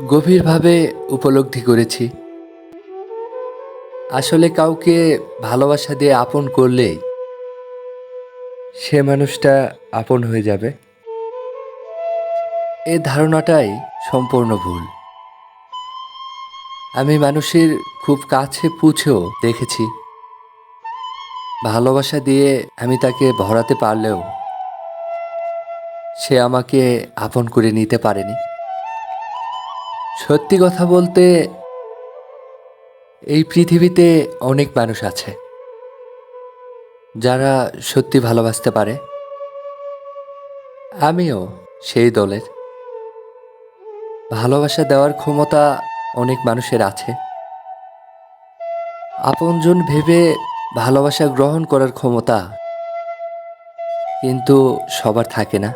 গভীরভাবে উপলব্ধি করেছি। আসলে কাউকে ভালোবাসা দিয়ে আপন করলেই সে মানুষটা আপন হয়ে যাবে। এ ধারণাটাই সম্পূর্ণ ভুল। আমি মানুষের খুব কাছে পুছেও দেখেছি। ভালোবাসা দিয়ে আমি তাকে ভরাতে পারলেও সে আমাকে আপন করে নিতে পারেনি। সত্যি কথা বলতে, এই পৃথিবীতে অনেক মানুষ আছে, যারা সত্যি ভালোবাসতে পারে। আমিও সেই দলের। ভালোবাসা দেওয়ার ক্ষমতা অনেক মানুষের আছে। আপনজন ভেবে ভালোবাসা গ্রহণ করার ক্ষমতা কিন্তু সবার থাকে না।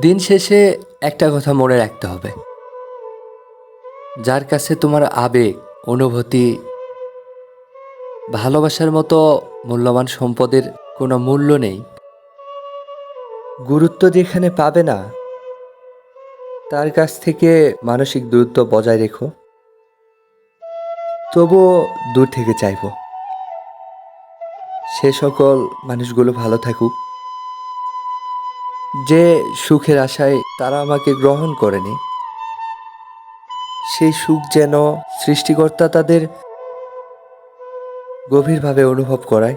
দিন শেষে একটা কথা মনে রাখতে হবে। যার কাছে তোমার আবেগ, অনুভূতি, ভালোবাসার মতো মূল্যবান সম্পদের কোনো মূল্য নেই, গুরুত্ব যেখানে পাবে না, তার কাছ থেকে মানসিক দূরত্ব বজায় রেখো। তবুও দূর থেকে চাইব। সে সকল মানুষগুলো ভালো থাকুক। যে সুখের আশায় তারা আমাকে গ্রহণ করেনি, সেই সুখ যেন সৃষ্টিকর্তা তাদের গভীরভাবে অনুভব করায়।